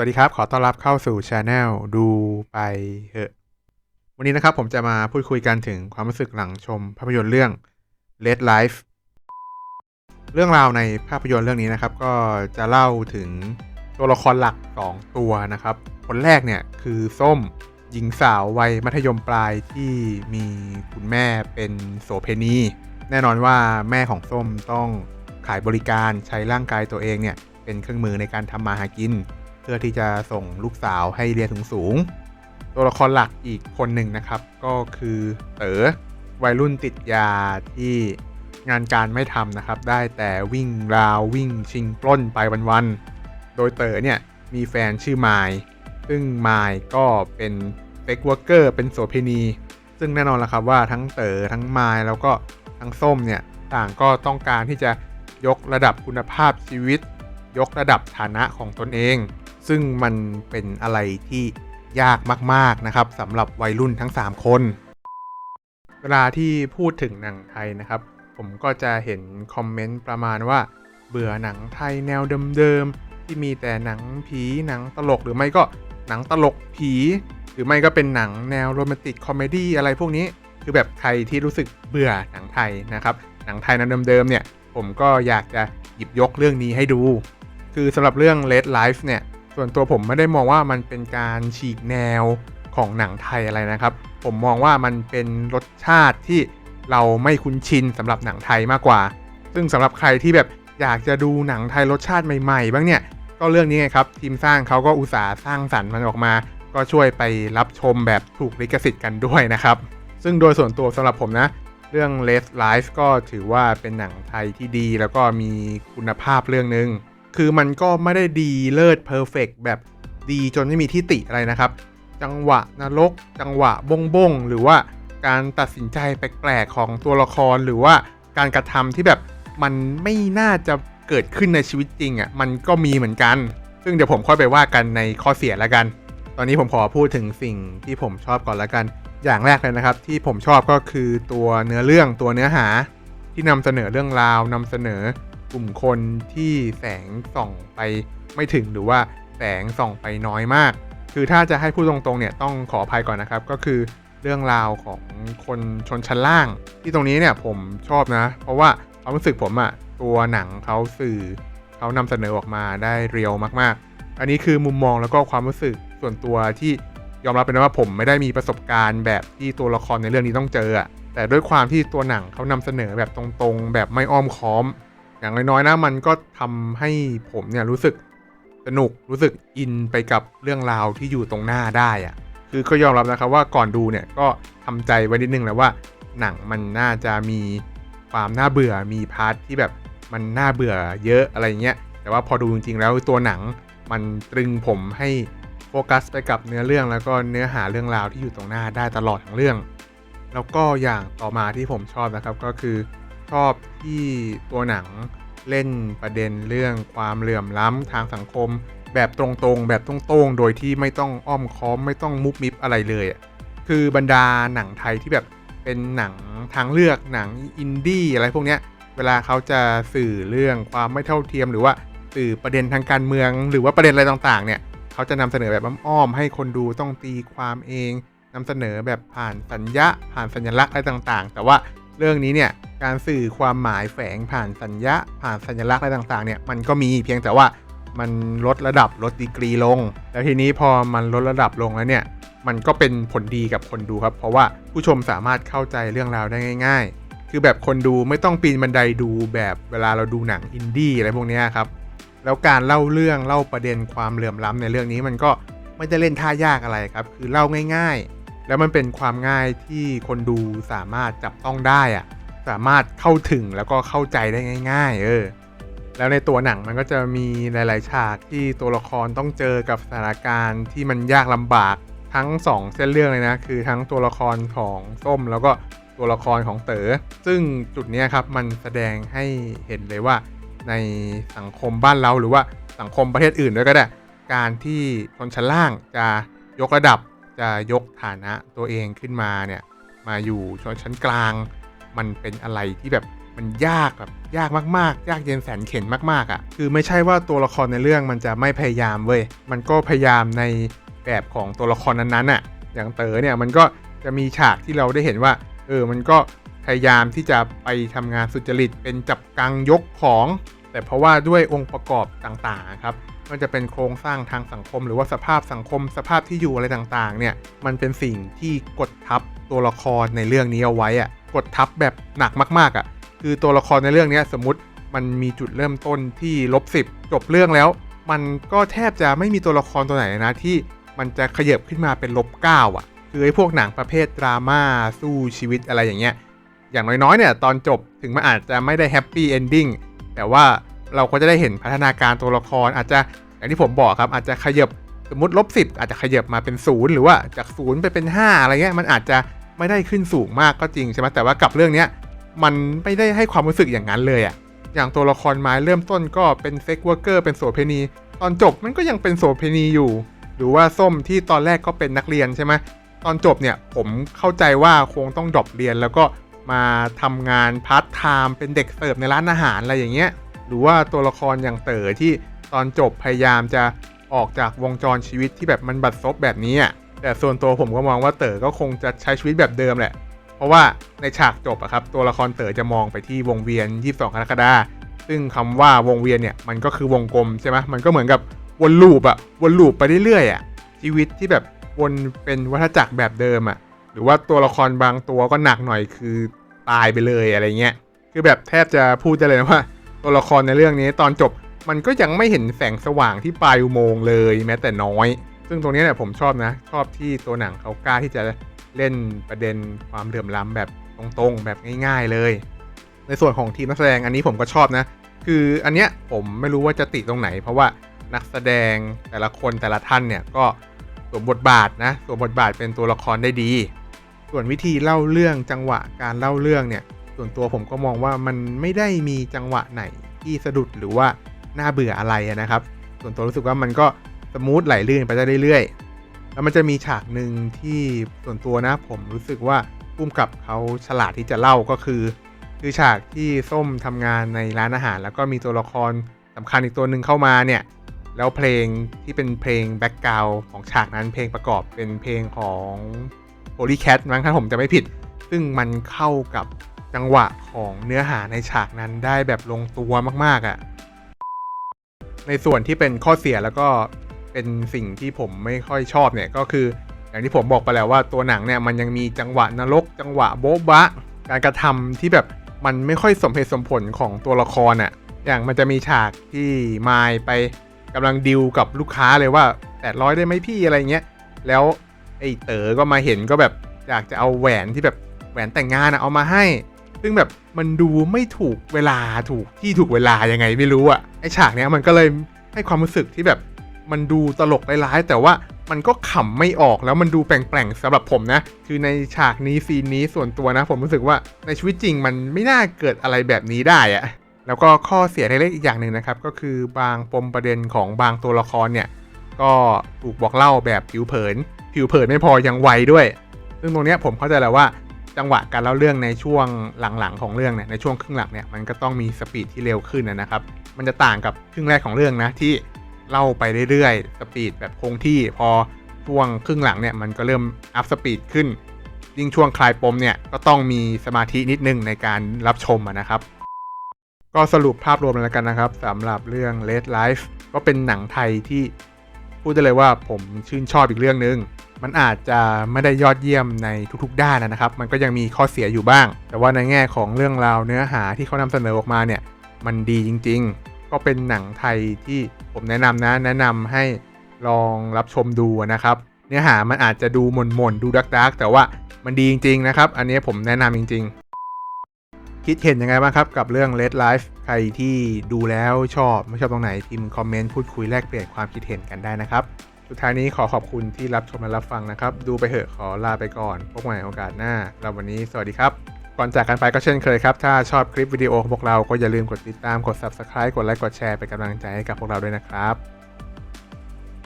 วัสดีครับ ขอต้อนรับเข้าสู่ช anel ดูไปเหอะ วันนี้นะครับผมจะมาพูดคุยกันถึงความรู้สึกหลังชมภาพยนตร์เรื่อง Red Life เรื่องราวในภาพยนตร์เรื่องนี้นะครับ ก็จะเล่าถึงตัวละครหลัก 2 ตัวนะครับ คนแรกเนี่ยคือส้มหญิงสาววัยมัธยมปลายที่มีคุณแม่เป็นโสเพณี แน่นอนว่าแม่ของส้มต้องขายบริการใช้ร่างกายตัวเองเนี่ยเป็นเครื่องมือในการทำมาหากิน พื่อที่จะส่งลูกสาวให้เรียนสูงๆตัวละครหลักอีกคนหนึ่งนะครับ ก็คือเต๋อวัยรุ่นติดยาที่งานการไม่ทำนะครับ ได้แต่วิ่งราววิ่งชิงปล้นไปวันๆโดยเต๋อเนี่ยมีแฟนชื่อไมล์ซึ่งไมล์ก็เป็นเซ็กวอร์เกอร์เป็นโสเภณี ซึ่งแน่นอนละครับว่าทั้งเต๋อทั้งไมล์แล้วก็ทั้งส้มเนี่ยต่างก็ต้องการที่จะยกระดับคุณภาพชีวิต ยกระดับฐานะของตนเอง ซึ่งมันเป็นอะไรที่ยากมากๆนะครับสำหรับวัยรุ่นทั้ง 3 คน เวลาที่พูดถึงหนังไทยนะครับ ผมก็จะเห็นคอมเมนต์ประมาณว่า เบื่อหนังไทยแนวเดิมๆที่มีแต่หนังผีหนังตลกหรือไม่ก็หนังตลกผี หรือไม่ก็เป็นหนังแนวโรแมนติกคอมเมดี้อะไรพวกนี้ คือแบบใครที่รู้สึกเบื่อหนังไทยนะครับ หนังไทยแนวเดิมๆเนี่ย ผมก็อยากจะหยิบยกเรื่องนี้ให้ดู คือสำหรับเรื่อง Red Life เนี่ย ส่วนตัวผมไม่ได้มองว่ามันเป็นการฉีกแนวของหนังไทยอะไรนะครับ ผมมองว่ามันเป็นรสชาติที่เราไม่คุ้นชินสำหรับหนังไทยมากกว่า ซึ่งสำหรับใครที่แบบอยากจะดูหนังไทยรสชาติใหม่ๆ บ้างเนี่ย ก็เรื่องนี้ไงครับ ทีมสร้างเขาก็อุตส่าห์สร้างสรรค์มันออกมา ก็ช่วยไปรับชมแบบถูกลิขสิทธิ์กันด้วยนะครับ ซึ่งโดยส่วนตัวสำหรับผมนะ เรื่อง Red Life ก็ถือว่าเป็นหนังไทยที่ดี แล้วก็มีคุณภาพเรื่องหนึ่ง คือมันก็ไม่ได้ดีเลิศเพอร์เฟกแบบดีจนไม่มีที่ติอะไรนะครับ จังหวะนรก จังหวะบงบงหรือว่าการตัดสินใจแปลกๆของตัวละครหรือว่าการกระทำที่แบบมันไม่น่าจะเกิดขึ้นในชีวิตจริงอะ่ะมันก็มีเหมือนกัน ซึ่งเดี๋ยวผมค่อยไปว่ากันในข้อเสียแล้วกัน ตอนนี้ผมขอพูดถึงสิ่งที่ผมชอบก่อนแล้วกัน อย่างแรกเลยนะครับ ที่ผมชอบก็คือตัวเนื้อเรื่องตัวเนื้อหาที่นำเสนอเรื่องราวนำเสนอ กลุ่มคนที่แสงส่องไปไม่ถึงหรือว่าแสงส่องไปน้อยมาก คือถ้าจะให้พูดตรงๆเนี่ยต้องขออภัยก่อนนะครับ ก็คือเรื่องราวของคนชนชั้นล่าง ที่ตรงนี้เนี่ยผมชอบนะ เพราะว่าความรู้สึกผมอะตัวหนังเขาสื่อเขานำเสนอออกมาได้เรียวมากๆ อันนี้คือมุมมองแล้วก็ความรู้สึกส่วนตัวที่ยอมรับเป็นว่าผมไม่ได้มีประสบการณ์แบบที่ตัวละครในเรื่องนี้ต้องเจออะแต่ด้วยความที่ตัวหนังเขานำเสนอแบบตรงๆ แบบไม่อ้อมค้อม อย่างน้อยๆนะมันก็ทำให้ผมเนี่ยรู้สึกสนุกรู้สึกอินไปกับเรื่องราวที่อยู่ตรงหน้าได้อะคือก็ยอมรับนะครับว่าก่อนดูเนี่ยก็ทำใจไว้นิดนึงแล้วว่า หนังมันน่าจะมีความน่าเบื่อมีพาร์ทที่แบบมันน่าเบื่อเยอะอะไรเงี้ยแต่ว่าพอดูจริงๆแล้วตัวหนังมันตรึงผมให้โฟกัสไปกับเนื้อเรื่องแล้วก็เนื้อหาเรื่องราวที่อยู่ตรงหน้าได้ตลอดทั้งเรื่อง แล้วก็อย่างต่อมาที่ผมชอบนะครับก็คือ ชอบที่ตัวหนังเล่นประเด็นเรื่องความเหลื่อมล้ำทางสังคม แบบตรงๆ แบบตรงๆ โดยที่ไม่ต้องอ้อมค้อมไม่ต้องมุบมิบอะไรเลยคือบรรดาหนังไทยที่แบบเป็นหนังทางเลือกหนังอินดี้อะไรพวกเนี้ยเวลาเขาจะสื่อเรื่องความไม่เท่าเทียม หรือว่าสื่อประเด็นทางการเมือง หรือว่าประเด็นอะไรต่างๆ เนี่ยเขาจะนำเสนอแบบอ้อมๆให้คนดูต้องตีความเองนำเสนอแบบผ่านสัญญาผ่านสัญลักษณ์อะไรต่างๆ แต่ว่า เรื่องนี้เนี่ยการสื่อความหมายแฝงผ่านสัญญาผ่านสัญลักษณ์อะไรต่างๆเนี่ยมันก็มีเพียงแต่ว่ามันลดระดับลดดีกรีลง แล้วทีนี้พอมันลดระดับลงแล้วเนี่ยมันก็เป็นผลดีกับคนดูครับ เพราะว่าผู้ชมสามารถเข้าใจเรื่องราวได้ง่าย ๆ คือแบบคนดูไม่ต้องปีนบันไดดูแบบเวลาเราดูหนังอินดี้อะไรพวกนี้ครับแล้วการเล่าเรื่องเล่าประเด็นความเหลื่อมล้ำในเรื่องนี้มันก็ไม่ได้เล่นท่ายากอะไรครับ คือเล่าง่าย ๆ แล้วมันเป็นความง่ายที่คนดูสามารถจับต้องได้อะสามารถเข้าถึงแล้วก็เข้าใจได้ง่าย ๆ เออ แล้วในตัวหนังมันก็จะมีหลาย ๆ ฉากที่ตัวละครต้องเจอกับสถานการณ์ที่มันยากลำบากทั้ง 2 เส้นเรื่องเลยนะ คือทั้งตัวละครของส้มแล้วก็ตัวละครของเต๋อซึ่งจุดนี้ครับมันแสดงให้เห็นเลยว่า ในสังคมบ้านเราหรือว่าสังคมประเทศอื่นด้วยก็ได้ การที่ชนชั้นล่างจะยกระดับ จะยกฐานะตัวเองขึ้นมาเนี่ยมาอยู่ชนชั้นกลาง มันเป็นอะไรที่แบบมันยากแบบยากมากๆ ยากเย็นแสนเข็นมากๆอะ่ะคือไม่ใช่ว่าตัวละครในเรื่องมันจะไม่พยายามเว้ยมันก็พยายามในแบบของตัวละครนั้นๆอะอย่างเต๋อเนี่ยมันก็จะมีฉากที่เราได้เห็นว่าเออมันก็พยายามที่จะไปทำงานสุจริตเป็นจับกังยกของ แต่เพราะว่าด้วยองค์ประกอบต่างๆครับมันจะเป็นโครงสร้างทางสังคม หรือว่าสภาพสังคม สภาพที่อยู่อะไรต่างๆ เนี่ยมันเป็นสิ่งที่กดทับตัวละครในเรื่องนี้เอาไว้อะกดทับแบบหนักมากๆอะคือตัวละครในเรื่องนี้สมมติมันมีจุดเริ่มต้นที่ลบสิบจบเรื่องแล้ว มันก็แทบจะไม่มีตัวละครตัวไหนนะที่มันจะขยับขึ้นมาเป็นลบเก้าอะ คือไอ้พวกหนังประเภทดราม่าสู้ชีวิตอะไรอย่างเงี้ยอย่างน้อยๆเนี่ยตอนจบถึงมันอาจจะไม่ได้แฮปปี้เอนดิ้ง แต่ว่าเราก็จะได้เห็นพัฒนาการตัวละครอาจจะอย่างที่ผมบอกครับ อาจจะขยับสมมติลบสิบอาจจะขยับมาเป็นศูนย์หรือว่าจากศูนย์ไปเป็น 5 อะไรเงี้ยมันอาจจะไม่ได้ขึ้นสูงมากก็จริงใช่ไหมแต่ว่ากับเรื่องเนี้ยมันไม่ได้ให้ความรู้สึกอย่างนั้นเลยอะอย่างตัวละครไม้เริ่มต้นก็เป็นเซ็กเวอร์เกอร์เป็นโสเภณี ตอนจบมันก็ยังเป็นโสเภณีอยู่ หรือว่าส้มที่ตอนแรกก็เป็นนักเรียนใช่ไหมตอนจบเนี่ยผมเข้าใจว่าคงต้องดรอปเรียนแล้วก็ มาทำงานพาร์ทไทม์เป็นเด็กเสิร์ฟในร้านอาหารอะไรอย่างเงี้ย หรือว่าตัวละครอย่างเต๋อที่ตอนจบพยายามจะออกจากวงจรชีวิตที่แบบมันบัดซบแบบนี้อะแต่ส่วนตัวผมก็มองว่าเต๋อก็คงจะใช้ชีวิตแบบเดิมแหละ เพราะว่าในฉากจบอะครับ ตัวละครเต๋อจะมองไปที่วงเวียน 22กรกฎาซึ่งคำว่าวงเวียนเนี่ยมันก็คือวงกลมใช่ไหมมันก็เหมือนกับวนลูปอะวนลูปไปเรื่อยๆอะชีวิตที่แบบวนเป็นวัฏจักรแบบเดิมอะหรือว่าตัวละครบางตัวก็หนักหน่อยคือ ตายไปเลยอะไรเงี้ยคือแบบแทบจะพูดได้เลยนะว่า ตัวละครในเรื่องนี้ตอนจบมันก็ยังไม่เห็นแสงสว่างที่ปลายอุโมงค์เลยแม้แต่น้อย ซึ่งตรงนี้เนี่ยผมชอบนะ ชอบที่ตัวหนังเขากล้าที่จะเล่นประเด็นความเหลื่อมล้ำแบบตรงๆ แบบง่าย ๆเลย ในส่วนของทีมนักแสดงอันนี้ผมก็ชอบนะ คืออันเนี้ยผมไม่รู้ว่าจะติตรงไหน เพราะว่านักแสดงแต่ละคนแต่ละท่านเนี่ยก็สวมบทบาทนะสวมบทบาทเป็นตัวละครได้ดี ส่วนวิธีเล่าเรื่องจังหวะการเล่าเรื่องเนี่ย ส่วนตัวผมก็มองว่ามันไม่ได้มีจังหวะไหนที่สะดุดหรือว่าน่าเบื่ออะไรนะครับ ส่วนตัวรู้สึกว่ามันก็สมูทไหลลื่นไปได้เรื่อยๆ แล้วมันจะมีฉากหนึ่งที่ส่วนตัวนะ ผมรู้สึกว่าพุ่มกับเขาฉลาดที่จะเล่าก็คือ คือฉากที่ส้มทำงานในร้านอาหาร แล้วก็มีตัวละครสำคัญอีกตัวหนึ่งเข้ามาเนี่ย แล้วเพลงที่เป็นเพลงแบ็กกราวของฉากนั้นเพลงประกอบเป็นเพลงของ Holy Cat มั้งถ้าผมจะไม่ผิด ซึ่งมันเข้ากับจังหวะของเนื้อหาในฉากนั้นได้แบบลงตัวมาก ๆอะ่ะ ในส่วนที่เป็นข้อเสียแล้วก็เป็นสิ่งที่ผมไม่ค่อยชอบเนี่ยก็คือ อย่างที่ผมบอกไปแล้วว่าตัวหนังเนี่ยมันยังมีจังหวะนรก จังหวะโบ๊ะบะ การกระทำที่แบบมันไม่ค่อยสมเหตุสมผลของตัวละครอะ่ะ อย่างมันจะมีฉากที่มายไปกำลังดิวกับลูกค้าเลยว่า800ได้ไหมพี่อะไรเงี้ย แล้ว ไอ้เต๋อก็มาเห็นก็แบบอยากจะเอาแหวนที่แบบแหวนแต่งงานอะเอามาให้ ซึ่งแบบมันดูไม่ถูกเวลาถูกที่ถูกเวลายังไงไม่รู้อะไอฉากเนี้ยมันก็เลยให้ความรู้สึกที่แบบมันดูตลกร้ายๆแต่ว่ามันก็ขำไม่ออกแล้วมันดูแปลงๆสำหรับผมนะ คือในฉากนี้ซีนนี้ส่วนตัวนะ ผมรู้สึกว่าในชีวิตจริงมันไม่น่าเกิดอะไรแบบนี้ได้อะแล้วก็ข้อเสียเล็กๆอีกอย่างหนึ่งนะครับ ก็คือบางปมประเด็นของบางตัวละครเนี่ย ก็ถูกบอกเล่าแบบผิวเผิน ผิวเผินไม่พอยังไวด้วย ซึ่งตรงนี้ผมเข้าใจแล้วว่าจังหวะการเล่าเรื่องในช่วงหลังๆของเรื่องเนี่ยในช่วงครึ่งหลังเนี่ยมันก็ต้องมีสปีดที่เร็วขึ้นนะครับ มันจะต่างกับครึ่งแรกของเรื่องนะที่เล่าไปเรื่อยๆสปีดแบบคงที่พอช่วงครึ่งหลังเนี่ยมันก็เริ่มอัพสปีดขึ้นยิ่งช่วงคลายปมเนี่ยก็ต้องมีสมาธินิดนึงในการรับชมนะครับ ก็สรุปภาพรวมแล้วกันนะครับสำหรับเรื่อง Red Life ก็เป็นหนังไทยที่ พูดได้เลยว่าผมชื่นชอบอีกเรื่องหนึงมันอาจจะไม่ได้ยอดเยี่ยมในทุกๆ ด้านนะครับ มันก็ยังมีข้อเสียอยู่บ้าง แต่ว่าในแง่ของเรื่องราวเนื้อหาที่เขานำเสนอออกมาเนี่ย มันดีจริง ๆ ก็เป็นหนังไทยที่ผมแนะนำนะ แนะนำให้ลองรับชมดูนะครับ เนื้อหามันอาจจะดูหม่นๆ ดูดักๆ แต่ว่ามันดีจริงๆนะครับ อันนี้ผมแนะนำจริง ๆ คิดเห็นยังไงบ้างครับกับเรื่อง Red Life ใครที่ดูแล้วชอบไม่ชอบตรงไหนพิมพ์คอมเมนต์พูดคุยแลกเปลี่ยนความคิดเห็นกันได้นะครับ สุดท้ายนี้ขอขอบคุณที่รับชมและรับฟังนะครับ ดูไปเถอะขอลาไปก่อน พบกันใหม่โอกาสหน้าเราวันนี้สวัสดีครับ ก่อนจากกันไปก็เช่นเคยครับ ถ้าชอบคลิปวิดีโอของพวกเราก็อย่าลืมกดติดตามกด subscribe กดไลค์กดแชร์เป็นกำลังใจให้กับพวกเราด้วยนะครับ